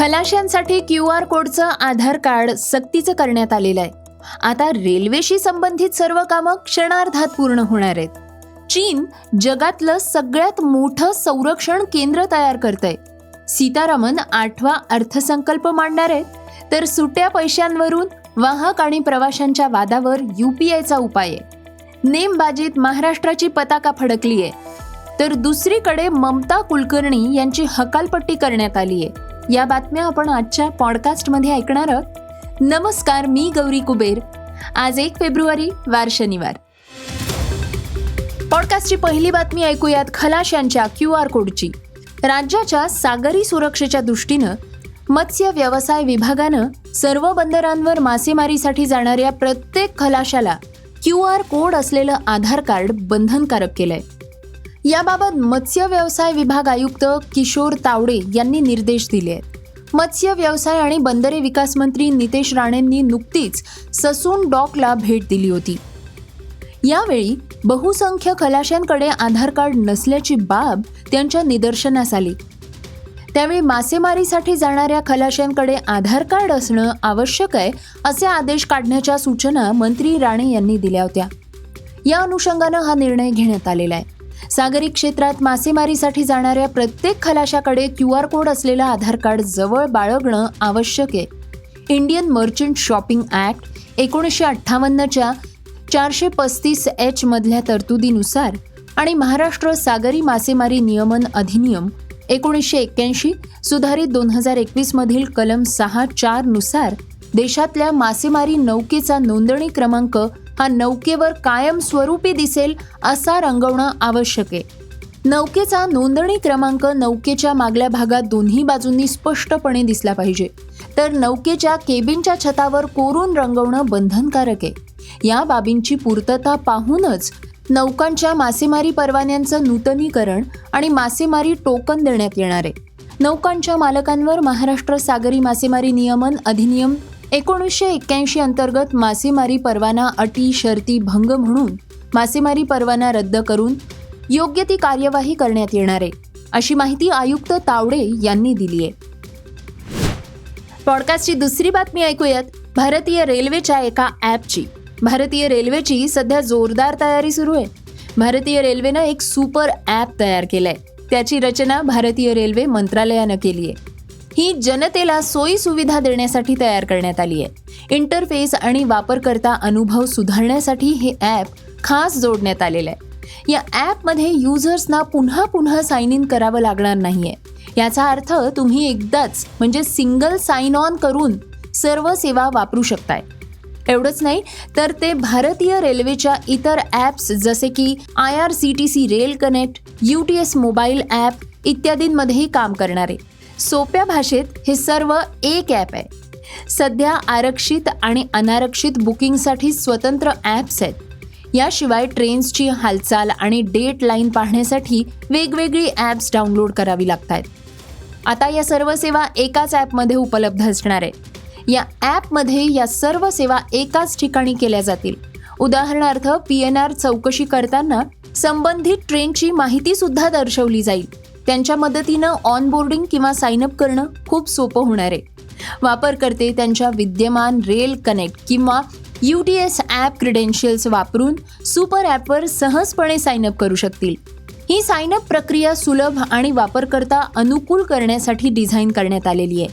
खलाशांसाठी Q R कोडचं Aadhaar card सक्तीचं करण्यात आलेलं आहे. आता रेल्वेशी संबंधित सर्व कामं क्षणार्धात पूर्ण होणार आहेत. चीन जगातलं सगळ्यात मोठं संरक्षण केंद्र तयार करतंय. सीतारामन आठवा अर्थसंकल्प मांडणार आहेत. तर सुट्या पैशांवरून वाहक आणि प्रवाशांच्या वादावर युपीआयचा उपाय आहे. नेमबाजीत महाराष्ट्राची पताका फडकली आहे तर दुसरीकडे ममता कुलकर्णी यांची हकालपट्टी करण्यात आली आहे या बातम्या आपण आजच्या पॉडकास्टमध्ये ऐकणार आहोत. नमस्कार मी गौरी कुबेर. आज एक फेब्रुवारी वार शनिवार. पॉडकास्टची पहिली बातमी ऐकूयात खलाशांच्या क्यू आर कोडची. राज्याच्या सागरी सुरक्षेच्या दृष्टीनं मत्स्य व्यवसाय विभागानं सर्व बंदरांवर मासेमारीसाठी जाणाऱ्या प्रत्येक खलाशाला क्यू आर कोड असलेलं आधार कार्ड बंधनकारक केलंय. याबाबत मत्स्य व्यवसाय विभाग आयुक्त किशोर तावडे यांनी निर्देश दिले. आहेत मत्स्य व्यवसाय आणि बंदरे विकास मंत्री नितेश राणेंनी नुकतीच ससून डॉकला भेट दिली होती. यावेळी बहुसंख्य खलाशांकडे आधार कार्ड नसल्याची बाब त्यांच्या निदर्शनास आली. त्यावेळी मासेमारीसाठी जाणाऱ्या खलाशांकडे आधार कार्ड असणं आवश्यक आहे असे आदेश काढण्याच्या सूचना मंत्री राणे यांनी दिल्या होत्या. या अनुषंगानं हा निर्णय घेण्यात आलेला आहे. सागरी क्षेत्रात मासेमारीसाठी जाणाऱ्या प्रत्येक खलाशाकडे क्यू आर कोड असलेलं आधार कार्ड जवळ बाळगणं आवश्यक आहे. इंडियन मर्चंट शॉपिंग ॲक्ट एकोणीसशे अठ्ठावन्नच्या चारशे पस्तीस एच मधल्या तरतुदीनुसार आणि महाराष्ट्र सागरी मासेमारी नियमन अधिनियम एकोणीसशे एक्क्याऐंशी सुधारित दोन हजार एकवीसमधील कलम सहा चारनुसार देशातल्या मासेमारी नौकेचा नोंदणी क्रमांक हा नौकेवर कायमस्वरूपी दिसेल असा रंगवणं आवश्यक आहे. नौकेचा नोंदणी क्रमांक नौकेच्या मागल्या भागात दोन्ही बाजूंनी स्पष्टपणे दिसला पाहिजे. तर नौकेच्या केबिनच्या छतावर कोरून रंगवणं बंधनकारक आहे. या बाबींची पूर्तता पाहूनच नौकांच्या मासेमारी परवान्यांचं नूतनीकरण आणि मासेमारी टोकन देण्यात येणार आहे. नौकांच्या मालकांवर महाराष्ट्र सागरी मासेमारी नियमन अधिनियम एकोणीसशे एक्क्याऐंशी अंतर्गत मासेमारी परवाना अटी शर्ती भंग म्हणून मासेमारी परवाना रद्द करून योग्य ती कार्यवाही करण्यात येणार आहे अशी माहिती आयुक्त तावडे यांनी दिली आहे. पॉडकास्टची दुसरी बातमी ऐकूयात. भारतीय रेल्वेच्या एका ॲपची. भारतीय रेल्वेची सध्या जोरदार तयारी सुरू आहे. भारतीय रेल्वेनं एक सुपर ॲप तयार केलं आहे त्याची रचना भारतीय रेल्वे मंत्रालयानं केली आहे. ही जनतेला सोयी सुविधा देण्यासाठी तयार करण्यात आली आहे. इंटरफेस आणि वापरकर्ता अनुभव सुधारण्यासाठी हे ॲप खास जोडण्यात आलेलं आहे. या ॲपमध्ये युजर्सना पुन्हा पुन्हा साईन इन करावं लागणार नाहीये. याचा अर्थ तुम्ही एकदाच म्हणजे सिंगल साइन ऑन करून सर्व सेवा वापरू शकताय. एवढंच नाही तर ते भारतीय रेल्वेच्या इतर ॲप्स जसे की I R C T C rail connect U T S mobile app इत्यादींमध्येही काम करणार. आहे सोप्या भाषेत हे सर्व एक ॲप आहे. सध्या आरक्षित आणि अनारक्षित बुकिंगसाठी स्वतंत्र ॲप्स आहेत. याशिवाय ट्रेन्सची हालचाल आणि डेट लाईन पाहण्यासाठी वेगवेगळी ॲप्स डाउनलोड करावी लागत आहेत आता या सर्व सेवा एकाच ॲपमध्ये उपलब्ध असणार आहे या ॲपमध्ये या सर्व सेवा एकाच ठिकाणी केल्या जातील. उदाहरणार्थ पी एन आर चौकशी करताना संबंधित ट्रेनची माहितीसुद्धा दर्शवली जाईल. त्यांच्या मदतीनं ऑनबोर्डिंग किंवा साईनअप करणं खूप सोपं होणार आहे. वापरकर्ते त्यांच्या विद्यमान रेल कनेक्ट किंवा U T S app credentials वापरून सुपर ॲपवर सहजपणे साईनअप करू शकतील. ही साईनअप प्रक्रिया सुलभ आणि वापरकर्ता अनुकूल करण्यासाठी डिझाईन करण्यात आलेली आहे.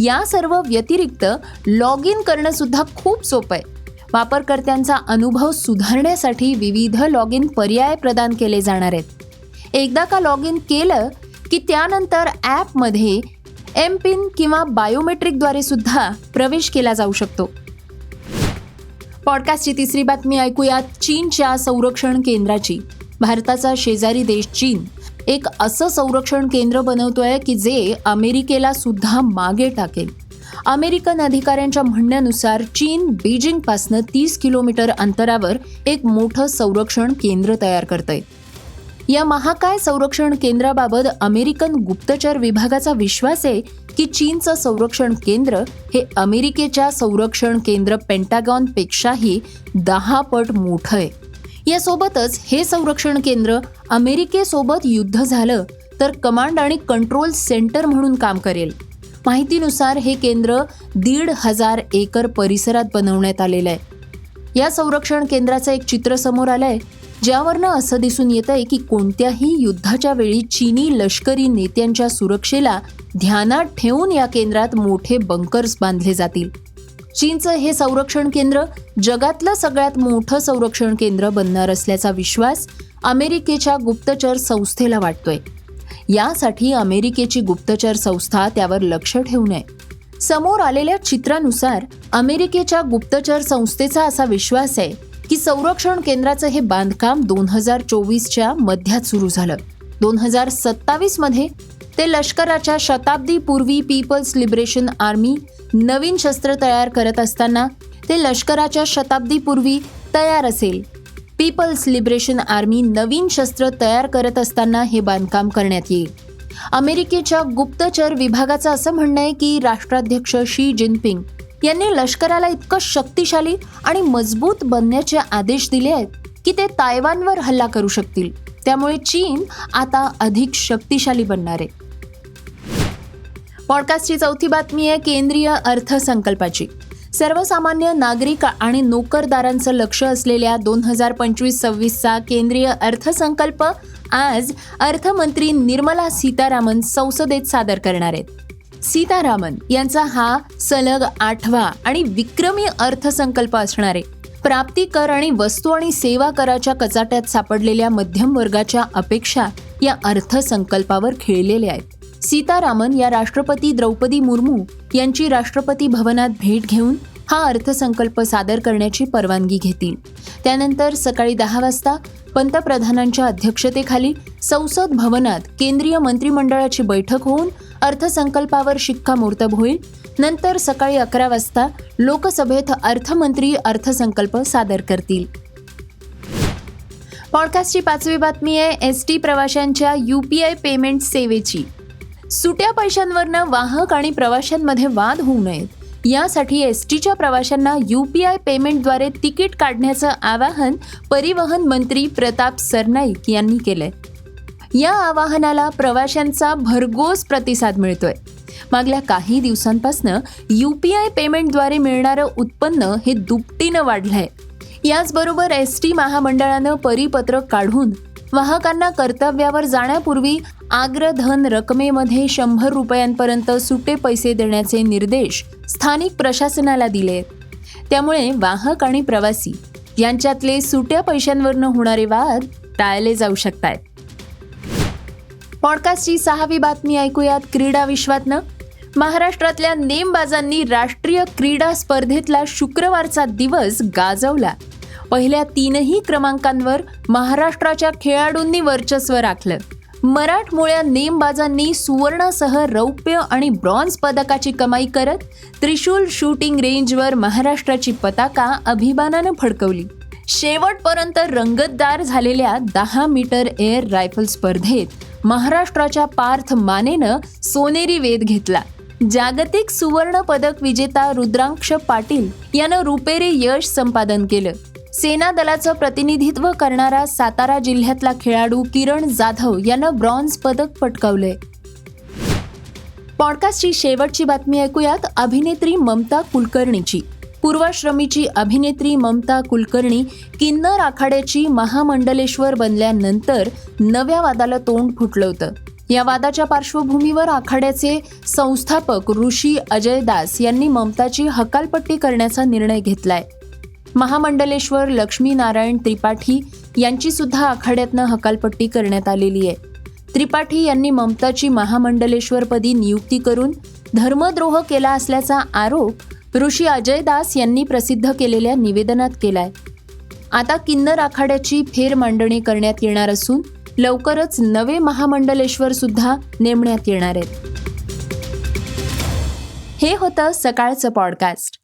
या सर्व व्यतिरिक्त लॉग इन करणंसुद्धा खूप सोपं आहे. वापरकर्त्यांचा अनुभव सुधारण्यासाठी विविध लॉग इन पर्याय प्रदान केले जाणार आहेत. एकदा का लॉग इन केलं की त्यानंतर ॲपमध्ये एम पिन किंवा बायोमेट्रिकद्वारे सुद्धा प्रवेश केला जाऊ शकतो. पॉडकास्टची तिसरी बातमी ऐकूयात चीनच्या संरक्षण केंद्राची. भारताचा शेजारी देश चीन. एक असं संरक्षण केंद्र बनवतोय की जे अमेरिकेला सुद्धा मागे टाकेल. अमेरिकन अधिकाऱ्यांच्या म्हणण्यानुसार चीन बीजिंगपासनं तीस किलोमीटर अंतरावर एक मोठं संरक्षण केंद्र तयार करतंय. या महाकाय संरक्षण केंद्राबाबत अमेरिकन गुप्तचर विभागाचा विश्वास आहे की चीनचं संरक्षण केंद्र हे अमेरिकेच्या संरक्षण केंद्र पेंटागॉनपेक्षाही दहा पट मोठं आहे. यासोबतच हे संरक्षण केंद्र अमेरिकेसोबत युद्ध झालं तर कमांड आणि कंट्रोल सेंटर म्हणून काम करेल. माहितीनुसार हे केंद्र दीड हजार एकर परिसरात बनवण्यात आलेलं आहे. या संरक्षण केंद्राचं एक चित्र समोर आलंय ज्यावरनं असं दिसून येत आहे की कोणत्याही युद्धाच्या वेळी चीनी लष्करी नेत्यांच्या सुरक्षेला ध्यानात ठेवून या केंद्रात मोठे बंकर्स बांधले जातील. चीनचं हे संरक्षण केंद्र जगातलं सगळ्यात मोठं संरक्षण केंद्र बनणार असल्याचा विश्वास अमेरिकेच्या गुप्तचर संस्थेला वाटतोय. यासाठी अमेरिकेची गुप्तचर संस्था त्यावर लक्ष ठेवून आहे समोर आलेल्या चित्रानुसार अमेरिकेच्या गुप्तचर संस्थेचा असा विश्वास आहे की संरक्षण केंद्राचं हे बांधकाम दोन हजार चोवीसच्या मध्यात सुरू झालं. दोन हजार सत्तावीसमध्ये ते लष्कराच्या शताब्दी पूर्वी पीपल्स लिबरेशन आर्मी नवीन शस्त्र तयार करत असताना ते लष्कराच्या शताब्दी पूर्वी तयार असेल. पीपल्स लिबरेशन आर्मी नवीन शस्त्र तयार करत असताना हे बांधकाम करण्यात येईल. अमेरिकेच्या गुप्तचर विभागाचं असं म्हणणं आहे की राष्ट्राध्यक्ष शी जिनपिंग यांनी लष्कराला इतकं शक्तिशाली आणि मजबूत बनण्याचे आदेश दिले आहेत की ते तायवानवर हल्ला करू शकतील. त्यामुळे चीन आता अधिक शक्तिशाली बनणार आहे. पॉडकास्टची चौथी बातमी आहे केंद्रीय अर्थसंकल्पाची. सर्वसामान्य नागरिक आणि नोकरदारांचं लक्ष असलेल्या दोन हजार पंचवीस सव्वीसचा केंद्रीय अर्थसंकल्प आज अर्थमंत्री निर्मला सीतारामन संसदेत सादर करणार आहेत. सीतारामन यांचा हा सलग आठवा आणि विक्रमी अर्थसंकल्प असणार आहे. प्राप्ती कर आणि वस्तू आणि सेवा कराच्या कचाट्यात सापडलेल्या मध्यम वर्गाच्या अपेक्षा या अर्थसंकल्पावर खेळलेल्या आहेत. सीतारामन या राष्ट्रपती द्रौपदी मुर्मू यांची राष्ट्रपती भवनात भेट घेऊन हा अर्थसंकल्प सादर करण्याची परवानगी घेतील. त्यानंतर सकाळी दहा वाजता पंतप्रधानांच्या अध्यक्षतेखाली संसद भवनात केंद्रीय मंत्रिमंडळाची बैठक होऊन अर्थसंकल्पावर शिक्कामोर्तब होईल. नंतर सकाळी अकरा वाजता लोकसभेत अर्थमंत्री अर्थसंकल्प सादर करतील. पॉडकास्टची पाचवी बातमी आहे एस टी प्रवाशांच्या यू पी आय पेमेंट सेवेची. सुट्या पैशांवरनं वाहक आणि प्रवाशांमध्ये वाद होऊ नयेत. यासाठी एस टीच्या प्रवाशांना यू पी आय पेमेंटद्वारे तिकीट काढण्याचं आवाहन परिवहन मंत्री प्रताप सरनाईक यांनी केलंय. या आवाहनाला प्रवाशांचा भरघोस प्रतिसाद मिळतोय. मागल्या काही दिवसांपासनं यू पी आय पेमेंटद्वारे मिळणारं उत्पन्न हे दुपटीनं वाढलंय. याचबरोबर एस टी महामंडळानं परिपत्रक काढून वाहकांना कर्तव्यावर जाण्यापूर्वी आग्रधन रकमेमध्ये शंभर रुपयांपर्यंत सुटे पैसे देण्याचे निर्देश स्थानिक प्रशासनाला दिले. त्यामुळे वाहक आणि प्रवासी यांच्यातले सुट्या पैशांवरनं होणारे वाद टाळले जाऊ शकतात. पॉडकास्टची सहावी बातमी ऐकूयात क्रीडा विश्वातनं. महाराष्ट्रातल्या नेमबाजांनी राष्ट्रीय क्रीडा स्पर्धेतला शुक्रवारचा दिवस गाजवला. पहिल्या तीनही क्रमांकांवर महाराष्ट्राच्या खेळाडूंनी वर्चस्व राखलं. मराठमोळ्या नेमबाजांनी सुवर्णासह रौप्य आणि ब्रॉन्झ पदकाची कमाई करत त्रिशूल शूटिंग रेंजवर महाराष्ट्राची पताका अभिमानानं फडकवली. शेवटपर्यंत रंगतदार झालेल्या दहा मीटर एअर रायफल स्पर्धेत महाराष्ट्राच्या पार्थ मानेनं सोनेरी वेध घेतला. जागतिक सुवर्ण पदक विजेता रुद्रांक्ष पाटील यानं रुपेरी यश संपादन केलं. सेना दलाचं प्रतिनिधित्व करणारा सातारा जिल्ह्यातला खेळाडू किरण जाधव यानं ब्रॉन्झ पदक पटकावलंय. पॉडकास्टची शेवटची बातमी ऐकूयात. अभिनेत्री ममता कुलकर्णीची. पूर्वाश्रमीची अभिनेत्री ममता कुलकर्णी किन्नर आखाड्याची महामंडलेश्वर बनल्यानंतर नव्या वादाला तोंड फुटलं होतं. या वादाच्या पार्श्वभूमीवर आखाड्याचे संस्थापक ऋषी अजय दास यांनी ममताची हकालपट्टी करण्याचा निर्णय घेतलाय. महामंडलेश्वर लक्ष्मीनारायण त्रिपाठी यांची सुद्धा आखाड्यातनं हकालपट्टी करण्यात आलेली आहे. त्रिपाठी यांनी ममताची महामंडलेश्वरपदी नियुक्ती करून धर्मद्रोह केला असल्याचा आरोप ऋषी अजय दास यांनी प्रसिद्ध केलेल्या निवेदनात केलाय. आता किन्नर आखाड्याची फेर मांडणी करण्यात येणार असून लवकरच नवे महामंडलेश्वर सुद्धा नेमण्यात येणार आहेत. हे होतं सकाळचं पॉडकास्ट.